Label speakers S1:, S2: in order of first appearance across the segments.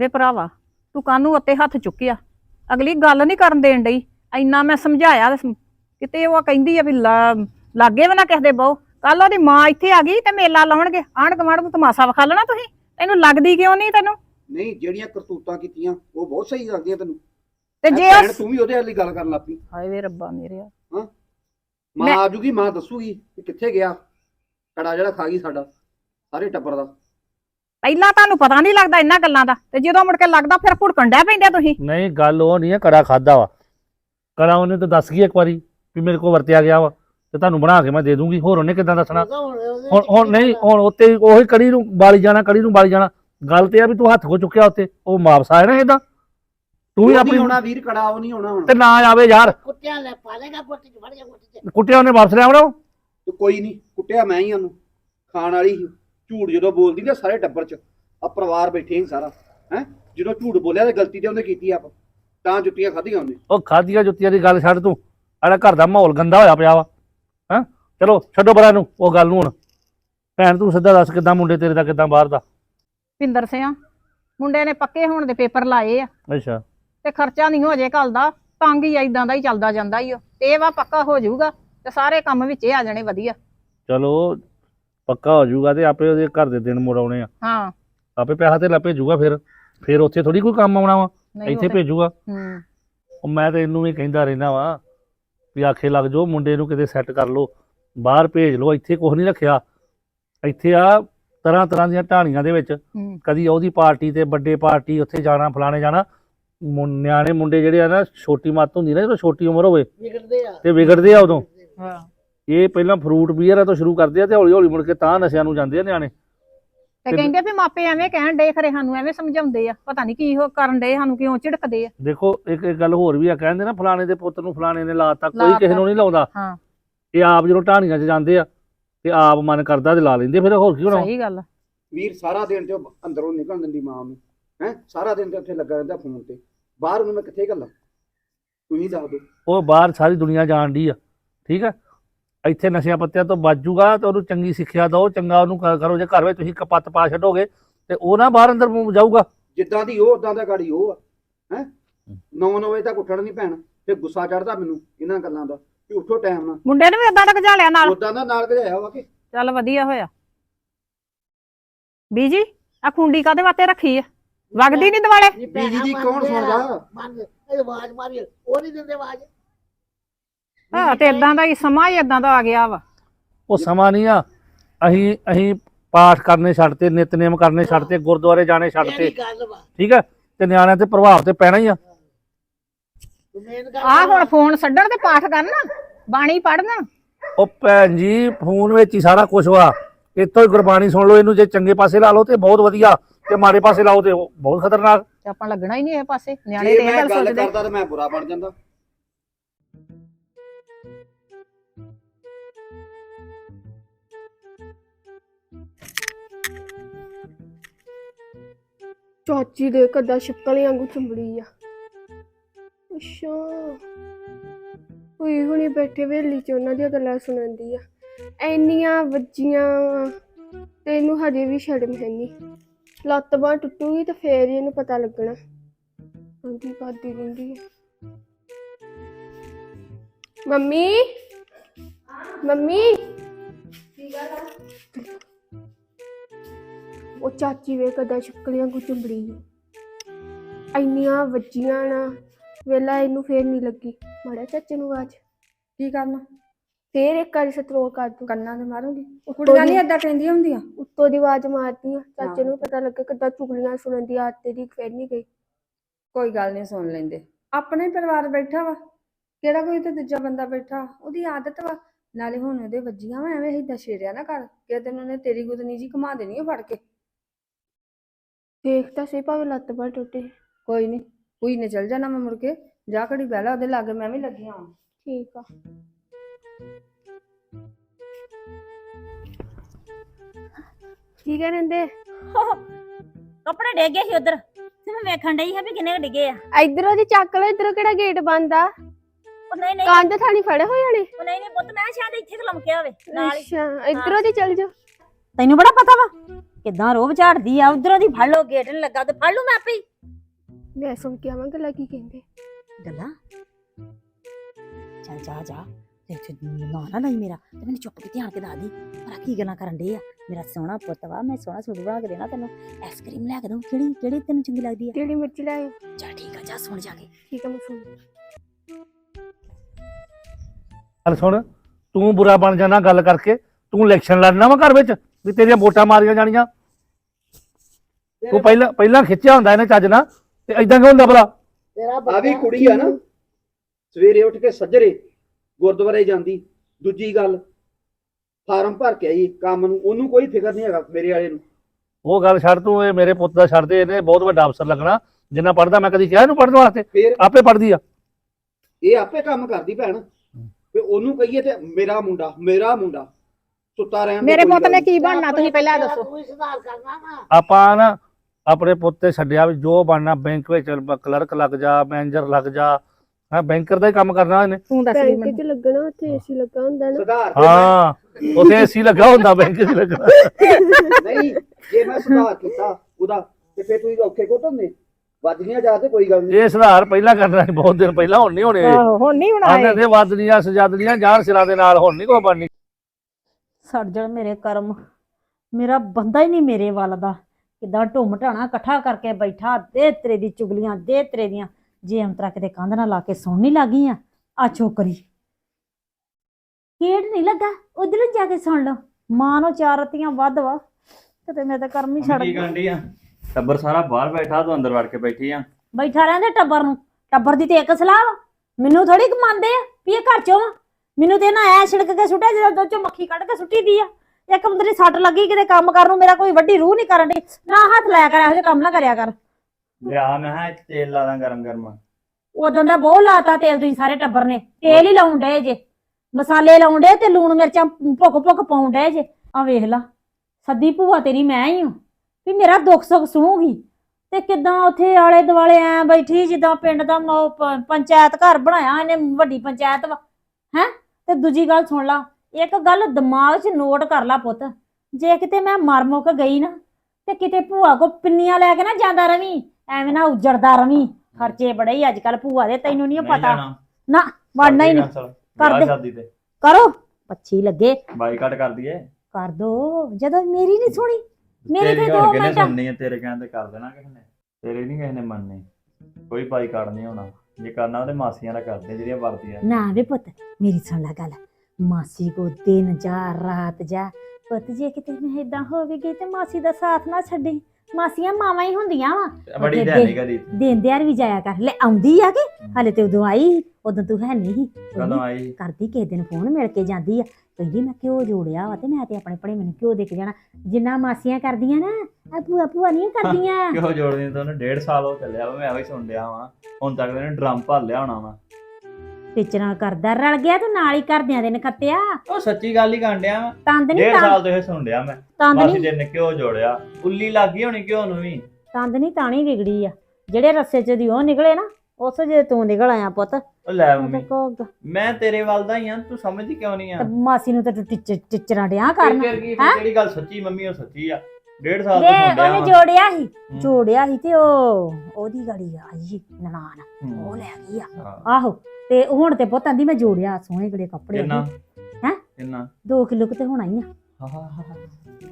S1: ਵੇ ਭਰਾਵਾ ਤੂੰ ਕਾਹਨੂੰ ਉੱਤੇ ਹੱਥ ਚੁੱਕਿਆ? ਅਗਲੀ ਗੱਲ ਨਹੀਂ ਕਰਨ ਦੇਣ ਡਈ। ਇੰਨਾ ਮੈਂ ਸਮਝਾਇਆ ਕਿਤੇ ਉਹ ਕਹਿੰਦੀ ਆ ਵੀ ਲਾਗੇ ਵੀ ਨਾ ਕਿਸੇ ਦੇ ਬਹੁ। ਕੱਲ ਉਹਦੀ ਮਾਂ ਇੱਥੇ ਆ ਗਈ ਤੇ ਮੇਲਾ ਲਾਉਣਗੇ। ਆਂਢ ਗੁਆਂਢ ਨੂੰ ਤਮਾਸ਼ਾ ਵਿਖਾ ਲੈਣਾ ਤੁਸੀਂ। ਤੈਨੂੰ ਲੱਗਦੀ ਕਿਉਂ ਨਹੀਂ ਤੈਨੂੰ?
S2: ਨਹੀਂ ਜਿਹੜੀਆਂ ਕਰਤੂਤਾਂ ਕੀਤੀਆਂ ਉਹ ਬਹੁਤ ਸਹੀ ਲੱਗਦੀਆਂ ਤੈਨੂੰ।
S1: ਤੇ ਜੇ
S2: ਭੈਣ ਤੂੰ ਵੀ ਉਹਦੇ ਵਾਲੀ ਗੱਲ ਕਰਨ ਲੱਪੀ
S1: ਹਾਏ ਵੇ ਰੱਬਾ ਮੇਰੇ
S2: ਮਾਂ
S1: ਮੈਂ-
S2: ਆ ਜੂਗੀ ਮਾਂ ਦੱਸੂਗੀ ਕਿ ਕਿੱਥੇ ਗਿਆ। ਕੜਾ ਜਿਹੜਾ ਖਾ ਗਈ ਸਾਡਾ ਸਾਰੇ ਟੱਬਰ ਦਾ।
S1: ਪਹਿਲਾਂ ਤੁਹਾਨੂੰ ਪਤਾ ਨਹੀਂ ਲੱਗਦਾ ਇਹਨਾਂ ਗੱਲਾਂ ਦਾ ਤੇ ਜਦੋਂ ਮੁੜ ਕੇ ਲੱਗਦਾ ਫਿਰ ਭੁੜਕਣ ਡੈ ਪੈਂਦੇ ਤੁਸੀਂ।
S3: ਨਹੀਂ ਗੱਲ ਉਹ ਨਹੀਂ ਹੈ ਕੜਾ ਖਾਦਾ ਵਾ। ਕੜਾ ਉਹਨੇ ਤਾਂ ਦੱਸ ਗਈ ਇੱਕ ਵਾਰੀ ਵੀ ਮੇਰੇ ਕੋਲ ਵਰਤਿਆ ਗਿਆ ਵਾ ਤੇ ਤੁਹਾਨੂੰ ਬਣਾ ਕੇ ਮੈਂ ਦੇ ਦੂੰਗੀ ਹੋਰ ਉਹਨੇ ਕਿਦਾਂ ਦੱਸਣਾ? ਹੁਣ ਹੁਣ ਨਹੀਂ ਹੁਣ ਉੱਤੇ ਉਹੀ ਕੜੀ ਨੂੰ ਬਾਲੀ ਜਾਣਾ ਕੜੀ ਨੂੰ ਬਾਲੀ ਜਾਣਾ। ਗੱਲ ਤੇ ਆ ਵੀ ਤੂੰ ਹੱਥ ਕੋ ਚੁੱਕਿਆ ਉੱਤੇ ਉਹ ਵਾਪਸ ਆਇਆ ਨਾ ਇਹਦਾ। ਤੂੰ ਵੀ ਆਪਣੀ
S2: ਹੋਣਾ ਵੀਰ ਕੜਾ ਉਹ ਨਹੀਂ ਹੋਣਾ ਹੁਣ।
S3: ਤੇ ਨਾ ਆਵੇ ਯਾਰ।
S4: ਕੁੱਤਿਆਂ ਲੈ ਪਾਲੇਗਾ ਪੁੱਤ ਚ ਵੜ ਜਾ ਕੁੱਤੇ ਚ।
S3: ਕੁੱਟਿਆ ਉਹਨੇ ਵਾਪਸ ਲਿਆ ਆਉਣਾ
S2: ਤੇ ਕੋਈ ਨਹੀਂ ਕੁੱਟਿਆ ਮੈਂ ਹੀ ਉਹਨੂੰ ਖਾਣ ਵਾਲੀ ਸੀ। ਝੂਠ ਜਦੋਂ ਬੋਲਦੀ ਨਾ ਸਾਰੇ ਟੱਬਰ 'ਚ ਆ ਪਰਿਵਾਰ ਬੈਠੇ ਹੀ ਸਾਰਾ ਹੈ? ਜਦੋਂ ਝੂਠ ਬੋਲਿਆ ਤੇ ਗਲਤੀ ਤੇ ਉਹਨੇ ਕੀਤੀ ਆਪ ਤਾਂ ਜੁੱਤੀਆਂ ਖਾਧੀਆਂ ਉਹਨੇ।
S3: ਉਹ ਖਾਦੀਆਂ ਜੁੱਤੀਆਂ ਦੀ ਗੱਲ ਛੱਡ ਤੂੰ ਆੜਾ ਘਰ ਦਾ ਮਾਹੌਲ ਗੰਦਾ ਹੋਇਆ ਪਿਆ ਵਾ ਹਾਂ? ਚਲੋ ਛੱਡੋ ਪਰਾਂ ਨੂੰ ਉਹ ਗੱਲ ਨੂੰ ਹੁਣ। ਭੈਣ ਤੂੰ ਸਿੱਧਾ ਦੱਸ ਕਿਦਾਂ ਮੁੰਡੇ ਤੇਰੇ ਦਾ ਕਿਦਾਂ ਬਾਹਰ ਦਾ?
S1: ਪਿੰਦਰ ਸਿਆ ਮੁੰਡੇ ਨੇ ਪੱਕੇ ਹੋਣ ਦੇ ਪੇਪਰ ਲਾਏ ਆ।
S3: ਅੱਛਾ।
S1: ਤੇ ਖਰਚਾ ਨਹੀਂ ਹੋ ਜੇ ਘਲ ਦਾ ਤੰਗ ਹੀ ਇਦਾਂ ਦਾ ਹੀ ਚੱਲਦਾ ਜਾਂਦਾ ਹੀ ਉਹ ਤੇ ਇਹ ਵਾ ਪੱਕਾ ਹੋ ਜਾਊਗਾ ਤੇ ਸਾਰੇ ਕੰਮ ਵਿੱਚ ਇਹ ਆ ਜਾਣੇ ਵਧੀਆ।
S3: ਚਲੋ ਪੱਕਾ ਹੋ ਜਾਊਗਾ ਤੇ ਆਪੇ ਉਹਦੇ ਘਰ ਦੇ ਦਿਨ ਮੁੜ ਆਉਣੇ ਆ।
S1: ਹਾਂ।
S3: ਆਪੇ ਪੈਸਾ ਤੇ ਭੇਜੂਗਾ ਫਿਰ। ਫਿਰ ਉੱਥੇ ਥੋੜੀ ਕੋਈ ਕੰਮ ਆਉਣਾ ਵਾ।
S1: ਨਹੀਂ
S3: ਇੱਥੇ ਭੇਜੂਗਾ।
S1: ਹੂੰ।
S3: ਉਹ ਮੈਂ ਤੇ ਇਹਨੂੰ ਵੀ ਕਹਿੰਦਾ ਰਹਿੰਦਾ ਵਾਂ ਵੀ ਆਖੇ ਲੱਗ ਜਾਓ ਮੁੰਡੇ ਨੂੰ ਕਿਤੇ ਸੈੱਟ ਕਰ ਲਓ। ਬਾਹਰ ਭੇਜ ਲਓ ਇੱਥੇ ਕੁਝ ਨਹੀਂ ਰੱਖਿਆ। ਇੱਥੇ ਆ ਤਰ੍ਹਾਂ ਤਰ੍ਹਾਂ ਦੀਆਂ ਢਾਣੀਆਂ ਦੇ ਵਿੱਚ। ਕਦੀ ਉਹਦੀ ਪਾਰਟੀ ਤੇ ਵੱਡੇ ਪਾਰਟੀ ਉੱਥੇ ਜਾਣਾ ਫਲਾਣੇ ਜਾਣਾ। ਨਿਆਣੇ ਮੁੰਡੇ ਜਿਹੜੇ ਆ ਨਾ ਛੋਟੀ ਮੱਤ ਹੁੰਦੀ ਨਾ ਜਦੋਂ ਛੋਟੀ ਉਮਰ ਹੋਵੇ
S4: ਵਿਗੜਦੇ ਆ।
S3: ਤੇ ਵਿਗੜਦੇ ਆ ਉਦੋਂ।
S1: ਹਾਂ।
S3: ਇਹ ਪਹਿਲਾਂ ਫਰੂਟ ਬੀਅਰਾਂ ਤੋਂ ਸ਼ੁਰੂ ਕਰਦੇ ਆ ਤੇ ਹੌਲੀ ਹੌਲੀ ਮੁੜ ਕੇ ਤਾਂ ਨਸ਼ਿਆਂ ਨੂੰ ਜਾਂਦੇ ਆ ਨਿਆਣੇ।
S1: ਤੇ ਕਹਿੰਦੇ ਵੀ ਮਾਪੇ ਐਵੇਂ ਕਹਿਣ ਡੇ ਖਰੇ ਸਾਨੂੰ ਐਵੇਂ ਸਮਝਾਉਂਦੇ ਆ। ਪਤਾ ਨਹੀਂ ਕੀ ਉਹ ਕਰਨ ਡੇ ਸਾਨੂੰ ਕਿਉਂ ਝਿੜਕਦੇ ਆ।
S3: ਦੇਖੋ ਇੱਕ ਇੱਕ ਗੱਲ ਹੋਰ ਵੀ ਆ ਕਹਿੰਦੇ ਨਾ ਫਲਾਣੇ ਦੇ ਪੁੱਤ ਨੂੰ ਫਲਾਣੇ ਨੇ ਲਾਤਾ ਕੋਈ। ਕਿਸੇ ਨੂੰ ਨਹੀਂ ਲਾਉਂਦਾ।
S1: ਹਾਂ।
S3: ਇਹ ਆਪ ਜਦੋਂ ਢਾਣੀਆਂ 'ਚ ਜਾਂਦੇ ਆ ਤੇ ਆਪ ਮਨ ਕਰਦਾ ਤੇ ਲਾ ਲੈਂਦੇ ਫਿਰ ਹੋਰ ਕੀ ਹੋਣਾ?
S1: ਸਹੀ ਗੱਲ ਆ।
S2: ਵੀਰ ਸਾਰਾ ਦਿਨ ਤੇ ਅੰਦਰੋਂ ਨਿਕਲਣ ਦਿੰਦੀ ਮਾਂ ਨੂੰ ਹੈ? ਸਾਰਾ ਦਿਨ ਤੇ ਉੱਥੇ ਲੱਗਾ ਰਹਿੰਦਾ ਫੋਨ ਤੇ। ਬਾਹਰ ਉਹਨੂੰ ਮੈਂ ਕਿੱਥੇ ਘੱਲਾਂ ਤੁਸੀਂ ਦੱਸ ਦਿਓ।
S3: ਉਹ ਬਾਹਰ ਸਾਰੀ ਦੁਨੀਆ ਜਾਣਦੀ ਆ ਠੀਕ ਆ? ਇੱਥੇ ਨਸ਼ਿਆਂ ਪੱਤਿਆਂ ਤੋਂ ਬਚੂਗਾ ਤੇ ਉਹਨੂੰ ਚੰਗੀ ਸਿੱਖਿਆ ਦਿਓ ਚੰਗਾ ਉਹਨੂੰ ਕਰੋ ਜੇ ਘਰ ਵਿੱਚ ਤੁਸੀਂ ਕਪੱਤ ਪਾ ਛੱਡੋਗੇ ਤੇ ਉਹ ਨਾ ਬਾਹਰ ਅੰਦਰ ਮੂੰਹ ਜਾਊਗਾ
S2: ਜਿੱਦਾਂ ਦੀ ਉਹ ਉਦਾਂ ਦਾ ਗਾੜੀ ਉਹ ਆ ਹੈ? 9-9 ਵਜੇ ਤੱਕ ਉੱਠਣ ਨਹੀਂ ਪੈਣਾ ਤੇ ਗੁੱਸਾ ਚੜਦਾ ਮੈਨੂੰ ਇਹਨਾਂ ਗੱਲਾਂ ਦਾ ਕਿ ਉੱਠੋ ਟਾਈਮ ਨਾਲ।
S1: ਮੁੰਡੇ ਨੂੰ ਵੀ ਏਦਾਂ ਦਾ ਗਜਾਲਿਆ ਨਾਲ।
S2: ਉਦਾਂ ਦਾ ਨਾਲ ਗਜਾਇਆ ਵਾ ਕਿ?
S1: ਚੱਲ ਵਧੀਆ ਹੋਇਆ। ਬੀਜੀ ਆ ਖੁੰਡੀ ਕਾਦੇ ਵਾਸਤੇ ਰੱਖੀ ਆ? ਵਗਦੀ ਨਹੀਂ ਦਿਵਾਲੇ?
S2: ਬੀਜੀ ਜੀ ਕੌਣ ਸੁਣਦਾ?
S4: ਇਹ ਆਵਾਜ਼ ਮਾਰੀ ਉਹ ਨਹੀਂ ਦਿੰਦੇ ਆਵਾਜ਼।
S1: ਹਾਂ ਤੇ ਇਦਾਂ ਦਾ ਹੀ ਸਮਾਂ ਹੀ ਇਦਾਂ ਦਾ ਆ ਗਿਆ ਵਾ।
S3: ਉਹ ਸਮਾਂ ਨਹੀਂ ਆ। ਅਸੀਂ ਅਸੀਂ ਪਾਠ ਕਰਨੇ ਛੱਡਤੇ ਨਿਤਨੇਮ ਕਰਨੇ ਛੱਡਤੇ ਗੁਰਦੁਆਰੇ ਜਾਣੇ ਛੱਡਤੇ ਠੀਕ ਹੈ ਤੇ ਨਿਆਣਿਆਂ ਤੇ ਪ੍ਰਭਾਵ ਤੇ ਪੈਣਾ ਹੀ ਆ।
S1: ਆ ਹੁਣ ਫੋਨ ਛੱਡਣ ਤੇ ਪਾਠ ਕਰਨਾ ਬਾਣੀ ਪੜਨਾ
S3: ਉਹ ਭੈਣ ਜੀ ਫੋਨ ਵਿੱਚ ਹੀ ਸਾਰਾ ਕੁਝ ਵਾ। ਇੱਥੋਂ ਹੀ ਗੁਰਬਾਣੀ ਸੁਣ ਲਓ ਇਹਨੂੰ ਜੇ ਚੰਗੇ ਪਾਸੇ ਲਾ ਲਓ ਤੇ ਬਹੁਤ ਵਧੀਆ। ਤੇ ਮਾੜੇ ਪਾਸੇ ਲਾਓ ਤੇ ਬਹੁਤ ਖਤਰਨਾਕ।
S1: ਤੇ ਆਪਾਂ ਲੱਗਣਾ ਹੀ ਨਹੀਂ ਇਹ ਪਾਸੇ। ਨਿਆਣੇ ਤੇ ਇਹ
S2: ਮੈਂ
S1: ਗੱਲ ਸੋਚਦੇ।
S2: ਕਰਦਾ ਤਾਂ ਮੈਂ ਬੁਰਾ ਬਣ ਜਾਂਦਾ।
S5: ਚਾਚੀ ਦੇ ਕੱਦਾ ਸ਼ਕਲ ਵਾਂਗੂ ਚੰਬੜੀ ਆ। ਅੱਛਾ। ਹੋਈ ਹੁਣੀ ਬੈਠੇ ਵੇਲੀ ਚ ਉਹਨਾਂ ਦੀਆਂ ਗੱਲਾਂ ਸੁਣਾਉਂਦੀ ਆ। ਐਨੀਆਂ ਵੱਜੀਆਂ ਵਾਂ, ਤੇ ਇਹਨੂੰ ਹਜੇ ਵੀ ਸ਼ਰਮ ਹੈ ਨਹੀਂ ਲੱਤ ਬਾਂਹ ਟੁੱਟੂਗੀ ਤੇ ਫੇਰ ਹੀ ਇਹਨੂੰ ਪਤਾ ਲੱਗਣਾ। ਆਂਦੀ ਕਰਦੀ ਰਹਿੰਦੀ ਆ। ਮੰਮੀ? ਮੰਮੀ? ਉਹ ਚਾਚੀ ਵੇ ਕਦਾ ਸ਼ਕਲੀਆਂ ਗੁਚੰਬੜੀ ਇੰਨੀਆਂ ਵੱਜੀਆਂ ਨਾ ਵੇਲਾ ਇਹਨੂੰ ਫੇਰ ਨਹੀਂ ਲੱਗੀ। ਮਾੜਾ ਚਾਚੇ ਨੂੰ ਆਵਾਜ਼।
S6: ਕੀ ਕਰਨਾ?
S5: ਫੇਰ ਇੱਕ ਵਾਰੀ ਸਤਰੋਲ ਕਰ ਦੂੰ।
S6: ਕੰਨਾਂ ਤੇ ਮਾਰੂੰਗੀ?
S5: ਉੱਤੋਂ
S6: ਕੁੜੀਆਂ ਨਹੀਂ ਏਦਾਂ ਕਹਿੰਦੀਆਂ ਹੁੰਦੀਆਂ?
S5: ਉੱਤੋਂ ਦੀ ਆਵਾਜ਼ ਮਾਰਦੀ ਆ ਚਾਚੇ
S6: ਹਾਂ।
S5: ਨੂੰ ਪਤਾ ਲੱਗੇ ਕਿੱਦਾਂ ਚੁਗਲੀਆਂ ਸੁਣਨ ਦੀ ਆਦਤ ਤੇਰੀ ਫੇਰ ਨਹੀਂ ਗਈ।
S6: ਕੋਈ ਗੱਲ ਨਹੀਂ ਸੁਣ ਲੈਂਦੇ। ਆਪਣਾ ਹੀ ਪਰਿਵਾਰ ਬੈਠਾ ਵਾ। ਕਿਹੜਾ ਕੋਈ ਤੇ ਦੂਜਾ ਬੰਦਾ ਬੈਠਾ ਉਹਦੀ ਆਦਤ ਵਾ। ਨਾਲੇ ਹੁਣ ਉਹਦੇ ਵੱਜੀਆਂ ਵਾ ਐਵੇਂ ਏਦਾਂ ਛੇੜਿਆ ਨਾ ਕਰ। ਕਿ ਤੈਨੂੰ ਉਹਨੇ ਤੇਰੀ ਗੁੱਤਨੀ ਜੀ ਘੁਮਾ ਦੇਣੀ ਆ ਫੜ ਕੇ।
S5: ਦੇਖ ਤਾਂ ਸਹੀ ਭਾਵੇਂ ਲੱਤ ਬਾਂਹ ਟੁੱਟੇ।
S6: ਕੋਈ ਨਹੀਂ ਕੋਈ ਨੇ ਚਲ ਜਾਣਾ ਮੈਂ ਮੁੜ ਕੇ ਜਾ ਘੜੀ ਬਹਿ ਲਾ ਉਹਦੇ ਲਾਗੇ ਮੈਂ ਵੀ ਲੱਗੀ ਹਾਂ।
S5: ਠੀਕ ਆ। ਕੀ ਕਹਿੰਦੇ
S7: ਕੱਪੜੇ ਡੇਗੇ ਸੀ ਉਧਰ। ਤੇ ਮੈਂ ਵੇਖਣ ਡਈ ਹਾਂ ਵੀ ਕਿੰਨੇ ਕੁ ਡਿੱਗੇ ਆ।
S5: ਇਧਰੋਂ ਦੀ ਚੱਕ ਲੋ ਇਧਰੋਂ ਕਿਹੜਾ ਗੇਟ ਬੰਦ ਆ?
S7: ਉਹ ਨਹੀਂ ਨਹੀਂ।
S5: ਕੰਧ ਥਾਣੀ ਫੜੇ ਹੋਏ
S7: ਉਹ ਨਹੀਂ ਨਹੀਂ ਪੁੱਤ ਮੈਂ ਸ਼ਾਇਦ ਇੱਥੇ ਕੁ ਲਮਕਿਆ ਹੋਵੇ ਨਾਲ ਹੀ।
S5: ਅੱਛਾ ਇਧਰੋਂ ਦੀ ਚੱਲ ਜਾ
S7: ਤੈਨੂੰ ਬੜਾ ਪਤਾ ਵਾ। ਕਿਦਾਂ ਰੋਬ ਝਾੜਦੀ ਆ? ਉਧਰੋਂ ਦੀ ਫੜ ਲੋ ਗੇਟ ਨੀ ਲੱਗਾ ਤੇ ਫੜ ਲੂ ਮੈਂ ਆਪੇ ਹੀ।
S5: ਮੈਂ ਸੁਣ ਕੇ ਆਵਾਂ ਗੱਲਾਂ ਕੀ ਕਹਿੰਦੇ?
S7: ਗੱਲਾਂ? ਚੱਲ ਜਾ ਜਾ। ਤੇ ਨਾ ਨਾ ਨਹੀਂ ਮੇਰਾ ਤੇ ਮੈਨੂੰ ਚੁੱਪ ਕੇ ਧਿਆਨ ਕੇ ਦੱਸ ਦੀ। ਪਰ ਕੀ ਗੱਲਾਂ ਕਰਨ ਡੇ ਆ? ਮੇਰਾ ਸੋਹਣਾ ਪੁੱਤ ਵਾ ਮੈਂ ਸੋਹਣਾ ਸੂਟ ਬਣਾ ਕੇ ਦੇਣਾ ਤੈਨੂੰ। ਆਈਸਕ੍ਰੀਮ ਲੈ ਕੇ ਦਊਂ। ਕਿਹੜੀ ਕਿਹੜੀ ਤੈਨੂੰ ਚੰਗੀ ਲੱਗਦੀ ਆ?
S5: ਕਿਹੜੀ ਮਿਰਚ ਲਾਇਓ
S7: ਚੱਲ ਠੀਕ ਆ ਜਾ ਸੁਣ ਜਾ ਕੇ।
S5: ਠੀਕ ਹੈ ਮੈਂ ਸੁਣ
S3: ਗੱਲ ਸੁਣ ਤੂੰ ਬੁਰਾ ਬਣ ਜਾਣਾ ਗੱਲ ਕਰਕੇ। ਤੂੰ ਇਲੈਕਸ਼ਨ ਲੜਨਾ ਵਾ ਘਰ ਵਿੱਚ। ਵੀ ਤੇਰੀਆਂ ਵੋਟਾਂ ਮਾਰੀਆਂ ਜਾਣੀਆਂ। ਤੂੰ ਪਹਿਲਾਂ ਪਹਿਲਾਂ ਖਿੱਚਿਆ ਹੁੰਦਾ ਇਹਨੇ ਚੱਜ ਨਾਲ ਤੇ ਐਦਾਂ ਕਿਉਂ ਹੁੰਦਾ ਭਲਾ?
S4: ਤੇਰਾ
S2: ਆ ਵੀ ਕੁੜੀ ਆ ਨਾ ਸਵੇਰੇ ਉੱਠ ਕੇ ਸੱਜਰੇ ਗੁਰਦੁਆਰੇ ਜਾਂਦੀ ਦੂਜੀ ਗੱਲ ਫਾਰਮ ਭਰ ਕੇ ਆਈ ਕੰਮ ਨੂੰ ਉਹਨੂੰ ਕੋਈ ਫਿਕਰ ਨਹੀਂ ਹੈਗਾ ਮੇਰੇ ਵਾਲੇ ਨੂੰ।
S3: ਉਹ ਗੱਲ ਛੱਡ ਤੂੰ ਇਹ ਮੇਰੇ ਪੁੱਤ ਦਾ ਛੱਡ ਦੇ ਇਹਨੇ ਬਹੁਤ ਵੱਡਾ ਅਫਸਰ ਲੱਗਣਾ ਜਿੰਨਾ ਪੜਦਾ ਮੈਂ ਕਦੀ ਕਿਹਾ ਇਹਨੂੰ ਪੜਨ ਵਾਸਤੇ
S2: ਫਿਰ?
S3: ਆਪੇ ਪੜਦੀ ਆ।
S2: ਇਹ ਆਪੇ ਕੰਮ ਕਰਦੀ ਭੈਣ ਤੇ ਉਹਨੂੰ ਕਹੀਏ ਤੇ ਮੇਰਾ ਮੁੰਡਾ ਮੇਰਾ ਮੁੰਡਾ ਸੁੱਤਾ ਰਹਿਣ
S1: ਮੇਰੇ ਪੁੱਤ ਨੇ। ਕੀ ਬਣਨਾ? ਤੁਸੀਂ ਪਹਿਲਾਂ ਇਹ ਦੱਸੋ।
S4: ਤੂੰ ਹੀ ਸੁਧਾਰ ਕਰਨਾ ਨਾ
S3: ਆਪਾਂ ਨਾ ਆਪਣੇ ਪੁੱਤ ਤੇ ਛੱਡਿਆ ਵੀ ਜੋ ਬਣਨਾ ਬੈਂਕ ਵਿੱਚ ਕਲਰਕ ਲੱਗ ਜਾ ਮੈਨੇਜਰ ਲੱਗ ਜਾ ਹਾਂ ਬੈਂਕਰ ਦਾ ਹੀ ਕੰਮ ਕਰਨਾ ਇਹਨੇ।
S1: ਤੂੰ ਦੱਸ
S5: ਬੈਂਕ
S1: ਮੈਨੂੰ।
S5: 'ਚ ਲੱਗਣਾ ਉੱਥੇ ਏਸੀ ਲੱਗਾ ਹੁੰਦਾ ਨਾ।
S2: ਸੁਧਾਰ। ਤੇ
S3: ਹਾਂ ਉਥੇ ਏਸੀ ਲੱਗਾ ਹੁੰਦਾ ਬੈਂਕ 'ਚ ਲੱਗਾ।
S2: ਮੈਂ- ਨਹੀਂ ਜੇ ਮੈਂ ਸੁਧਾਰ ਕੀਤਾ ਉਹਦਾ ਤੇ ਫਿਰ ਤੁਸੀਂ ਔਖੇ ਕੋ ਧੰਦੇ ਵੱਜਣੀਆਂ ਜਾ ਤੇ ਕੋਈ ਗੱਲ ਨਹੀਂ।
S3: ਇਹ ਸੁਧਾਰ ਪਹਿਲਾਂ ਕਰਨਾ ਸੀ ਬਹੁਤ ਦਿਨ ਪਹਿਲਾਂ ਹੁਣ ਨਹੀਂ ਹੋਣੇ।
S1: ਆਹੋ ਹੁਣ ਨਹੀਂ ਹੋਣਾ
S3: ਆਂਦੇ
S1: ਇਹ।
S3: ਨੇ ਵੱਧਦੀਆਂ ਸਜਾਦਲੀਆਂ ਜਾਣ ਸਿਰਾਂ ਦੇ ਨਾਲ ਹੁਣ ਨਹੀਂ ਕੋਈ ਬਣਨੀ।
S7: ਸੜ ਜਣ ਮੇਰੇ ਕਰਮ। ਮੇਰਾ ਬੰਦਾ ਹੀ ਨਹੀਂ ਮੇਰੇ ਵੱਲ ਦਾ। ਕਿਦਾਂ ਢੁੰਮ ਢਾਣਾ ਇਕੱਠਾ ਕਰਕੇ ਬੈਠਾ ਦੇ ਤੇਰੇ ਦੀ ਚੁਗਲੀਆਂ ਦੇ ਤੇਰੇ ਦੀਆਂ। ਜੇ ਅੰਤਰਾ ਕਿਤੇ ਕੰਧ ਨਾਲ ਲਾ ਕੇ ਸੁਣ ਨਹੀਂ ਲੱਗੀ ਆ ਆ ਛੋਕਰੀ। ਗੇਟ ਨਹੀਂ ਲੱਗਾ ਉਧਰ ਜਾ ਕੇ ਸੁਣ ਲਓ। ਮਾਂ ਨੂੰ ਚਾਰ ਰਤੀਆਂ ਵੱਧ ਵਾ ਕਿਤੇ ਮੇਰੇ ਤਾਂ ਕਰਮ ਹੀ ਛੱਡ
S8: ਕੀ
S7: ਗਿਆ
S8: ਗੰਢੀ ਆ? ਟੱਬਰ ਸਾਰਾ ਬਾਹਰ ਬੈਠਾ ਤੂੰ ਅੰਦਰ ਵੜ ਕੇ ਬੈਠੀ ਆ।
S7: ਬੈਠਾ ਰਹਿੰਦੇ ਟੱਬਰ ਨੂੰ। ਟੱਬਰ ਦੀ ਤੇ ਇੱਕ ਸਲਾਹ ਵਾ। ਮੈਨੂੰ ਥੋੜੀ ਕਮਾਉਂਦੇ ਆ ਵੀ ਇਹ ਘਰ ਚੋਂ ਆ। ਮੈਨੂੰ ਤੇ ਨਾ ਐ ਛਿੜਕ ਕੇ ਸੁੱਟਿਆ ਜਦੋਂ ਦੁੱਧ ਚੋਂ ਮੱਖੀ ਕੱਢ ਕੇ ਸੁੱਟੀ ਦੀ ਆ। ਇੱਕ ਬੰਦੇ ਸੱਟ ਲੱਗੀ ਕਿਤੇ ਕੰਮ ਕਰਨ ਨੂੰ ਮੇਰਾ ਕੋਈ ਵੱਡੀ ਰੂਹ ਨਹੀਂ ਕਰਨ ਦੀ ਨਾ ਹੱਥ ਲਾਇਆ ਕਰ ਇਹੋ ਜਿਹੇ ਕੰਮ ਨਾ ਕਰਿਆ ਕਰ।
S8: ਲਿਆ ਮੈਂ ਹਾਂ ਤੇਲ ਲਾ ਦਾਂ ਗਰਮ ਗਰਮ।
S7: ਉਦੋਂ ਦਾ ਬਹੁਤ ਲਾਤਾ ਤੇਲ ਤੁਸੀਂ ਸਾਰੇ ਟੱਬਰ ਨੇ। ਤੇਲ ਹੀ ਲਾਉਣ ਡਏ ਜੇ। ਮਸਾਲੇ ਲਾਉਣ ਡਏ ਤੇ ਲੂਣ ਮਿਰਚਾਂ ਭੁੱਕ ਭੁੱਕ ਪਾਉਣ ਡਏ ਜੇ। ਆ ਵੇਖ ਲਾ ਸੱਦੀ ਭੂਆ ਤੇਰੀ ਮੈਂ ਹੀ ਹਾਂ। ਵੀ ਮੇਰਾ ਦੁੱਖ ਸੁੱਖ ਸੁਣੂਗੀ। ਤੇ ਕਿਦਾਂ ਉੱਥੇ ਆਲੇ ਦੁਆਲੇ ਐ ਬੈਠੀ ਜਿੱਦਾਂ ਪਿੰਡ ਦਾ ਪੰਚਾਇਤ ਘਰ ਬਣਾਇਆ ਇਹਨੇ ਵੱਡੀ ਪੰਚਾਇਤ ਵਾ। ਹੈ? ਤੇ ਦੂਜੀ ਗੱਲ ਸੁਣ ਲਾ ਇੱਕ ਗੱਲ ਦਿਮਾਗ 'ਚ ਨੋਟ ਕਰ ਲਾ ਪੁੱਤ ਜੇ ਕਿਤੇ ਮੈਂ ਮਰ ਮੁੱਕ ਗਈ ਨਾ ਤੇ ਕਿਤੇ ਭੂਆ ਕੋ ਪਿੰਨੀਆਂ ਲੈ ਕੇ ਨਾ ਜਾਂਦਾ ਰਵੀ ਐਵੇਂ ਨਾ ਉਜੜਦਾ ਰਵੀ ਖਰਚੇ ਬੜੇ ਹੀ ਅੱਜ ਕੱਲ ਭੂਆ ਦੇ ਤੈਨੂੰ ਨਹੀਂ ਪਤਾ। ਨਾ ਵੜਨਾ ਹੀ ਨਹੀਂ। ਕਰ ਦੇ।
S8: ਸ਼ਾਦੀ ਤੇ।
S7: ਕਰੋ ਪੱਛੀ ਲੱਗੇ।
S8: ਬਾਈਕਾਟ ਕਰ ਦਈਏ
S7: ਕਰ ਦੋ ਜਦੋਂ ਮੇਰੀ ਨਹੀਂ ਸੁਣੀ ਮੇਰੀ ਤੇ ਦੋ ਮਿੰਟ।
S8: ਸੁਣਨੀ ਆ ਤੇਰੇ ਕਹਿਣ ਤੇ ਕਰ ਦੇਣਾ ਕਿਸੇ ਨੇ। ਤੇਰੇ ਨਹੀਂ ਕਿਸੇ ਨੇ ਮੰਨਣੀ। ਕੋਈ ਬਾਈਕਾਟ ਨਹੀਂ ਹੋਣਾ। ਜੇ ਕਰਨਾ ਉਹਦੇ ਮਾਸੀਆਂ ਦਾ ਕਰਦੇ, ਜਿਹੜੀਆਂ ਵਰਦੀਆਂ।
S7: ਨਾ ਵੇ ਪੁੱਤ, ਮੇਰੀ ਸੁਣ ਲੈ ਗੱਲ। ਮਾਸੀ ਕੋ ਦਿਨ ਜਾ, ਰਾਤ ਜਾ। ਪੁੱਤ, ਜੇ ਕਿਤੇ ਮੈਂ ਇਦਾਂ ਹੋਵੇਗੀ ਤੇ ਮਾਸੀ ਦਾ ਸਾਥ ਨਾ ਛੱਡੀ। ਮਾਸੀਆਂ ਮਾਵਾਂ ਹੀ ਹੁੰਦੀਆਂ ਵਾ।
S8: ਬੜੀ ਧਿਆਨੀ ਕਰੀ।
S7: ਦਿਹਾੜ ਵੀ ਜਾਇਆ ਕਰ। ਲੈ ਆਉਂਦੀ ਆ ਕਿ? ਹਲੇ ਤੇ ਉਦੋਂ ਆਈ ਉਦੋਂ ਤੂੰ ਹੈ ਨਹੀਂ ਸੀ।
S8: ਕਦੋਂ ਆਈ
S7: ਕਰਦੀ ਕਿਸੇ ਦਿਨ ਫੋਨ ਮਿਲ ਕੇ ਜਾਂਦੀ ਆ। ਕਹਿੰਦੀ ਮੈਂ ਘਿਓ ਜੋੜਿਆ ਵਾ ਤੇ ਮੈਂ ਤੇ ਆਪਣੇ ਭਣੇ ਮੈਨੂੰ ਘਿਓ ਦੇ ਕੇ ਜਾਣਾ। ਜਿੰਨਾ ਮਾਸੀਆਂ ਕਰਦੀਆਂ ਨਾ ਆ ਭੂਆ ਭੂਆ ਨਹੀਂ ਕਰਦੀਆਂ।
S8: ਕਿਉਂ ਜੋੜਦੀ ਤੈਨੂੰ ਡੇਢ ਸਾਲ ਹੋ ਚੱਲਿਆ ਵਾ ਮੈਂ ਇਹੋ ਹੀ ਸੁਣ ਡਿਆ ਵਾਂ। ਹੁਣ ਤੱਕ ਇਹਨੇ ਡਰਮ ਭਰ ਲਿਆ ਹੋਣਾ ਵਾ।
S7: ਟੀਚਰਾਂ ਕਰਦਾ ਰਲ ਗਿਆ ਤੂੰ ਨਾਲ ਹੀ ਕਰਦਿਆਂ ਦੇ ਨਖੱਤਿਆ
S8: ਉਹ ਸੱਚੀ ਗੱਲ ਹੀ ਕਾਂਡਿਆ ਵਾ।
S7: ਤੰਦ ਨਹੀਂ
S8: ਡੇਢ ਸਾਲ ਤੋਂ ਇਹ ਸੁਣ ਮੈਂ।
S7: ਤੰਦ
S8: ਮਾਸੀ
S7: ਨਹੀਂ
S8: ਜੀ ਨੇ ਕਿਉਂ ਜੋੜਿਆ। ਉੱਲੀ ਲੱਗ ਗਈ ਹੋਣੀ ਕਿਉਂ ਨੂੰ ਵੀ।
S7: ਤੰਦ ਨਹੀਂ ਤਾਣੀ ਵਿਗੜੀ ਆ। ਜਿਹੜੇ ਰਸਤੇ ਚ ਦੀ ਉਹ ਨਿਕਲੇ ਨਾ ਉਸ ਜੇ ਤੂੰ ਨਿਕਲ ਆਇਆ ਪੁੱਤ।
S8: ਉਹ ਲੈ ਮੰਮੀ। ਮੈਂ ਤੇਰੇ ਵੱਲ ਦਾ ਹੀ ਆ ਤੂੰ ਸਮਝਦੀ ਕਿਉਂ ਨਹੀਂ ਆ?
S7: ਮਾਸੀ ਨੂੰ ਤਾਂ ਤੂੰ ਟੀਚਰਾਂ ਡਿਆ ਕਰਨ।
S8: ਫਿਰ ਕੀ
S7: ਹੈਂ?
S8: ਜਿਹੜੀ ਗੱਲ ਸੱਚੀ ਮੰਮੀ ਉਹ ਸੱਚੀ ਆ। ਡੇਢ ਸਾਲ ਤੋਂ ਸੁਣ ਡਿਆ
S7: ਉਹਨੇ
S8: ਵਾਂ।
S7: ਜੋੜਿਆ ਸੀ
S8: ਹੂੰ।
S7: ਜੋੜਿਆ ਸੀ ਤੇ ਉਹ ਉਹਦੀ ਗੜੀ ਆਈ ਨਨਾਣ
S8: ਹੂੰ।
S7: ਉਹ ਲੈ ਗਈ ਆ
S8: ਹਾਂ।
S7: ਆਹੋ ਤੇ ਹੁਣ ਤੇ ਪੁੱਤ ਆਂਦੀ ਮੈਂ ਜੋੜਿਆ ਸੋਹਣੇ ਗੜੇ ਕੱਪੜੇ
S8: ਕਿੰਨਾ
S7: ਹੈਂ?
S8: ਕਿੰਨਾ
S7: 2 ਕਿਲੋ ਕਿਤੇ ਹੋਣਾ ਹੀ ਆ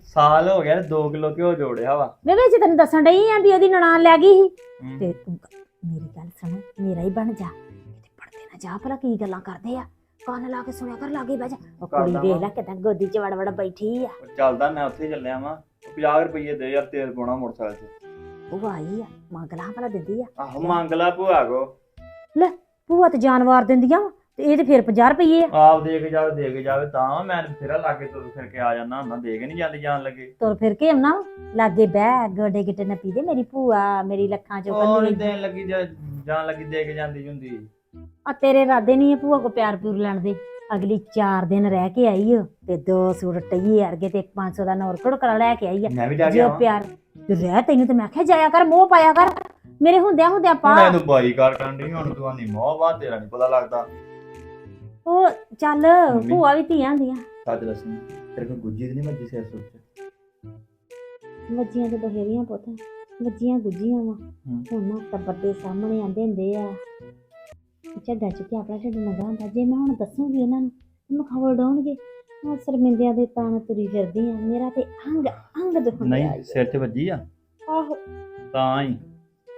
S8: ਸਾਲ ਹੋ ਗਿਆ 2 ਕਿਲੋ ਕਿਉਂ ਜੋੜਿਆ ਵਾ
S7: ਵੇ ਵਿੱਚ ਤੈਨੂੰ ਦੱਸਣ ਡਈ ਆ ਵੀ ਉਹਦੀ ਨਨਾਣ ਲੈ ਗਈ ਸੀ
S8: ਹੂੰ।
S7: ਤੇ ਤੂੰ ਕ- ਮੇਰੀ ਗੱਲ ਸੁਣ ਮੇਰਾ ਹੀ ਬਣ ਜਾ ਕਿਤੇ ਪੜਦੇ ਨਾ ਜਾ ਭਲਾ ਕੀ ਗੱਲਾਂ ਕਰਦੇ ਆ ਕੰਨ ਲਾ ਕੇ ਸੁਣਿਆ ਕਰ ਲਾਗੇ ਬਹਿ ਜਾ ਉਹ ਕੁੜੀ
S8: ਕਰਦਾ
S7: ਵੇਖ। ਲੈ ਕਿਦਾਂ ਗੋਦੀ 'ਚ ਵੜ ਵੜ ਬੈਠੀ ਆ
S8: ਉਹ ਚੱਲਦਾ ਮੈਂ ਉੱਥੇ ਚੱਲਿਆ ਵਾਂ 50 ਰੁਪਏ ਦੇ ਯਾਰ ਤੇਲ ਪਾਉਣਾ ਮੋਟਰਸਾਈਕਲ 'ਚ।
S7: ਉਹ ਆਈ ਆ ਮੰਗਲਾ ਭਲਾ ਦਿੰਦੀ ਆ।
S8: ਆਹੋ ਮੰਗ ਲਾ ਭੂਆ ਕੋ।
S7: ਭੂਆ ਤੇ ਜਾਨਵਾਰ ਦਿੰਦੀਆਂ ਵਾਂ, ਤੇ ਇਹ ਤੇ ਫਿਰ 50 ਰੁਪਏ ਆ।
S8: ਆਪ ਦੇ ਕੇ ਜਾਵੇ ਦੇ ਕੇ ਜਾਵੇ ਤਾਂ ਮੈਂ ਫੇਰਾ ਲਾਗੇ ਤੁਰ ਫਿਰ ਕੇ ਆ ਜਾਂਦਾ ਹੁੰਦਾ ਦੇ ਕੇ ਨਹੀਂ ਜਾਂਦੀ ਜਾਣ ਲੱਗੇ।
S7: ਤੁਰ ਫਿਰ ਕੇ ਆਉਣਾ ਲਾਗੇ ਬਹਿ ਗੋਡੇ ਗਿੱਟੇ ਨਾ ਪੀਦੇ ਮੇਰੀ ਭੂਆ ਮੇਰੀ ਲੱਖਾਂ ਚੋਂ
S8: ਉਹ ਨੀ ਦੇਣ ਲੱਗੀ ਜਾਂ- ਜਾਣ ਲੱਗੀ ਦੇ ਕੇ ਜਾਂਦੀ ਹੁੰਦੀ
S7: ਆ ਤੇਰੇ ਇਰਾਦੇ ਨਹੀਂ ਆ ਭੂਆ ਕੋ ਪਿਆਰ ਪਿਉਰ ਲੈਣ ਦੇ। ਅਗਲੀ 4 ਦਿਨ ਰਹਿ ਕੇ ਆਈ ਓ ਤੇ ਦੋ ਸੂਟ ਟਈਏ ਅਰਗੇ ਤੇ 500 ਦਾ ਨੌਰ ਕੜਾ ਲੈ ਕੇ ਆਈ ਆ।
S8: ਮੈਂ ਵੀ ਜਾ ਕੇ
S7: ਜੇ
S8: ਆਵਾਂ।
S7: ਪਿਆਰ ਤੇ ਰਹਿ ਤੈਨੂੰ ਤੇ ਮੈਂ ਆਖਿਆ ਜਾਇਆ ਕਰ ਮੋਹ ਪਾਇਆ ਕਰ। ਮੇਰੇ ਹੁੰਦਿਆਂ ਹੁੰਦਿਆਂ ਪਾ।
S8: ਮੈਂ ਤੂੰ ਬਾਈ ਕਾਰ ਕਰਨ ਦੀ ਹੁਣ ਤੂੰ ਆਨੀ ਮੋਹ ਬਾਤ ਤੇਰਾ ਨਹੀਂ ਪਤਾ ਲੱਗਦਾ।
S7: ਉਹ ਚੱਲ
S8: ਮੰਮੀ।
S7: ਭੂਆ ਵੀ ਧੀਆਂ ਦੀਆਂ
S8: ਸੱਚ ਦੱਸੀ ਤੇਰੇ ਕੋਲ ਗੁੱਜੀ ਨਹੀਂ ਮੱਜੀ ਸਿਰ ਸੁੱਚ
S7: ਵੱਜੀਆਂ ਤੇ ਬਥੇਰੀਆਂ ਪੁੱਤ ਵੱਜੀਆਂ ਗੁੱਜੀਆਂ ਵਾ। ਹੁਣ ਨਾ ਟੱਬਰ ਦੇ ਸਾਹਮਣੇ ਆਂਦੇ ਹੁੰਦੇ ਆ। ਝੱਗਾ ਚੁੱਕਿਆ ਆਪਣਾ ਢਿੱਡ ਨਗਾ ਹੁੰਦਾ ਜੇ ਮੈਂ ਹੁਣ ਦੱਸੂਗੀ ਇਹਨਾਂ ਨੂੰ ਮੈਨੂੰ ਖਬਰ ਡਾਉਣਗੇ। ਮੈਂ ਸ਼ਰਮਿੰਦਿਆਂ ਦੇ ਤਾਣ ਤੁਰੀ ਫਿਰਦੀ ਆ ਮੇਰਾ ਤੇ ਅੰਗ ਅੰਗ ਦੁਖਣ ਡਿਆ
S8: ਨਹੀਂ ਸਿਰ 'ਚ ਵੱਜੀ ਆ?
S7: ਆਹੋ।
S8: ਤਾਂ ਹੀ।